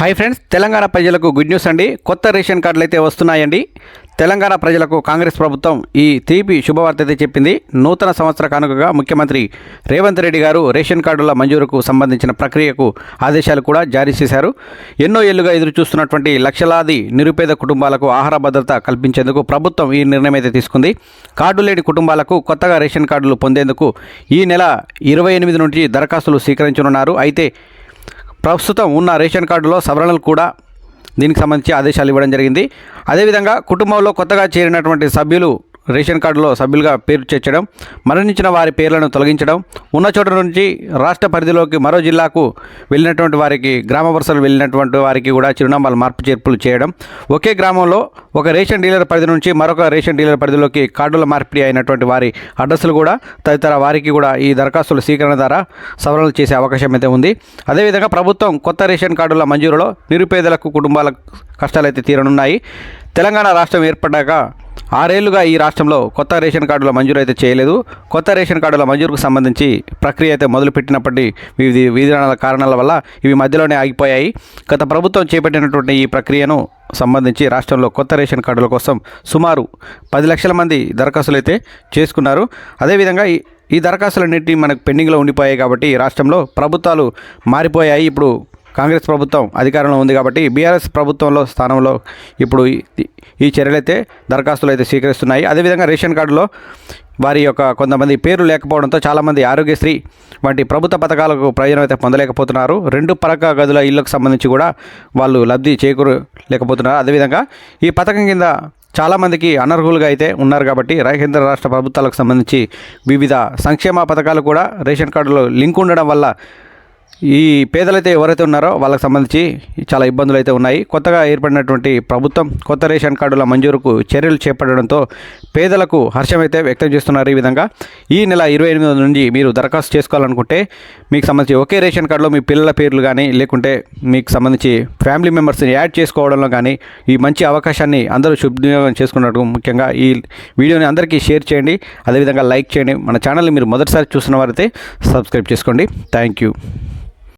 Hi friends Telangana ప్రజలకు good news అండి. కొత్త రేషన్ కార్డులు అయితే వస్తున్నాయండి. తెలంగాణ ప్రజలకు కాంగ్రెస్ ప్రభుత్వం ఈ తీపి శుభవార్త అయితే చెప్పింది. నూతన సంవత్సర కానుకగా ముఖ్యమంత్రి రేవంత్ రెడ్డి గారు రేషన్ కార్డుల మంజూరుకు సంబంధించిన ప్రక్రియకు ఆదేశాలు కూడా జారీ చేశారు. ఎన్నో ఏళ్ళుగా ఎదురు చూస్తున్నటువంటి లక్షలాది నిరుపేద కుటుంబాలకు ఆహార భద్రత కల్పించేందుకు ప్రభుత్వం ఈ నిర్ణయం అయితే తీసుకుంది. కార్డు లేని కుటుంబాలకు కొత్తగా రేషన్ కార్డులు పొందేందుకు ఈ నెల ఇరవై ఎనిమిది నుంచి దరఖాస్తులు స్వీకరించనున్నారు. అయితే ప్రస్తుతం ఉన్న రేషన్ కార్డులో సవరణలు కూడా దీనికి సంబంధించి ఆదేశాలు ఇవ్వడం జరిగింది. అదేవిధంగా కుటుంబంలో కొత్తగా చేరినటువంటి సభ్యులు రేషన్ కార్డులో సభ్యులుగా పేరు చేర్చడం మరణించిన వారి పేర్లను తొలగించడం ఉన్న చోట నుంచి రాష్ట్ర పరిధిలోకి మరో జిల్లాకు వెళ్ళినటువంటి వారికి గ్రామ వరుసలు వెళ్ళినటువంటి వారికి కూడా చిరునామాలు మార్పు చేర్పులు చేయడం ఒకే గ్రామంలో ఒక రేషన్ డీలర్ పరిధి నుంచి మరొక రేషన్ డీలర్ పరిధిలోకి కార్డుల మార్పిడి అయినటువంటి వారి అడ్రస్లు కూడా తదితర వారికి కూడా ఈ దరఖాస్తుల స్వీకరణ ద్వారా సవరణలు చేసే అవకాశం అయితే ఉంది. అదేవిధంగా ప్రభుత్వం కొత్త రేషన్ కార్డుల మంజూరులో నిరుపేదలకు కుటుంబాల కష్టాలైతే తీరనున్నాయి. తెలంగాణ రాష్ట్రం ఏర్పడ్డాక ఆరేళ్ళుగా ఈ రాష్ట్రంలో కొత్త రేషన్ కార్డుల మంజూరు అయితే చేయలేదు. కొత్త రేషన్ కార్డుల మంజూరుకు సంబంధించి ప్రక్రియ అయితే మొదలుపెట్టినప్పటి వివిధ విధానాల కారణాల వల్ల ఇవి మధ్యలోనే ఆగిపోయాయి. గత ప్రభుత్వం చేపట్టినటువంటి ఈ ప్రక్రియను సంబంధించి రాష్ట్రంలో కొత్త రేషన్ కార్డుల కోసం సుమారు పది లక్షల మంది దరఖాస్తులు అయితే చేసుకున్నారు. అదేవిధంగా ఈ ఈ దరఖాస్తులన్నింటినీ మనకు పెండింగ్లో ఉండిపోయాయి కాబట్టి రాష్ట్రంలో ప్రభుత్వాలు మారిపోయాయి. ఇప్పుడు కాంగ్రెస్ ప్రభుత్వం అధికారంలో ఉంది కాబట్టి బీఆర్ఎస్ ప్రభుత్వంలో స్థానంలో ఇప్పుడు ఈ- చర్యలైతే దరఖాస్తులు అయితే స్వీకరిస్తున్నాయి. అదేవిధంగా రేషన్ కార్డులో వారి యొక్క కొంతమంది పేరు లేకపోవడంతో చాలామంది ఆరోగ్యశ్రీ వంటి ప్రభుత్వ పథకాలకు ప్రయోజనం అయితే పొందలేకపోతున్నారు. రెండు పరక గదుల ఇళ్ళకు సంబంధించి కూడా వాళ్ళు లబ్ధి చేకూరలేకపోతున్నారు అదేవిధంగా ఈ పథకం కింద చాలామందికి అనర్హులుగా అయితే ఉన్నారు కాబట్టి కేంద్ర రాష్ట్ర ప్రభుత్వాలకు సంబంధించి వివిధ సంక్షేమ పథకాలు కూడా రేషన్ కార్డులో లింక్ ఉండడం వల్ల ఈ పేదలైతే ఎవరైతే ఉన్నారో వాళ్ళకి సంబంధించి చాలా ఇబ్బందులు అయితే ఉన్నాయి. కొత్తగా ఏర్పడినటువంటి ప్రభుత్వం కొత్త రేషన్ కార్డుల మంజూరుకు చర్యలు చేపట్టడంతో పేదలకు హర్షం అయితే వ్యక్తం చేస్తున్నారు ఈ విధంగా. ఈ నెల ఇరవై ఎనిమిది నుండి మీరు దరఖాస్తు చేసుకోవాలనుకుంటే మీకు సంబంధించి ఒకే రేషన్ కార్డులో మీ పిల్లల పేర్లు కానీ లేకుంటే మీకు సంబంధించి ఫ్యామిలీ మెంబర్స్ని యాడ్ చేసుకోవడంలో కానీ ఈ మంచి అవకాశాన్ని అందరూ సద్వినియోగం చేసుకున్నట్టు ముఖ్యంగా ఈ వీడియోని అందరికీ షేర్ చేయండి. అదేవిధంగా లైక్ చేయండి. మన ఛానల్ని మీరు మొదటిసారి చూసిన వారైతే సబ్స్క్రైబ్ చేసుకోండి. Thank you.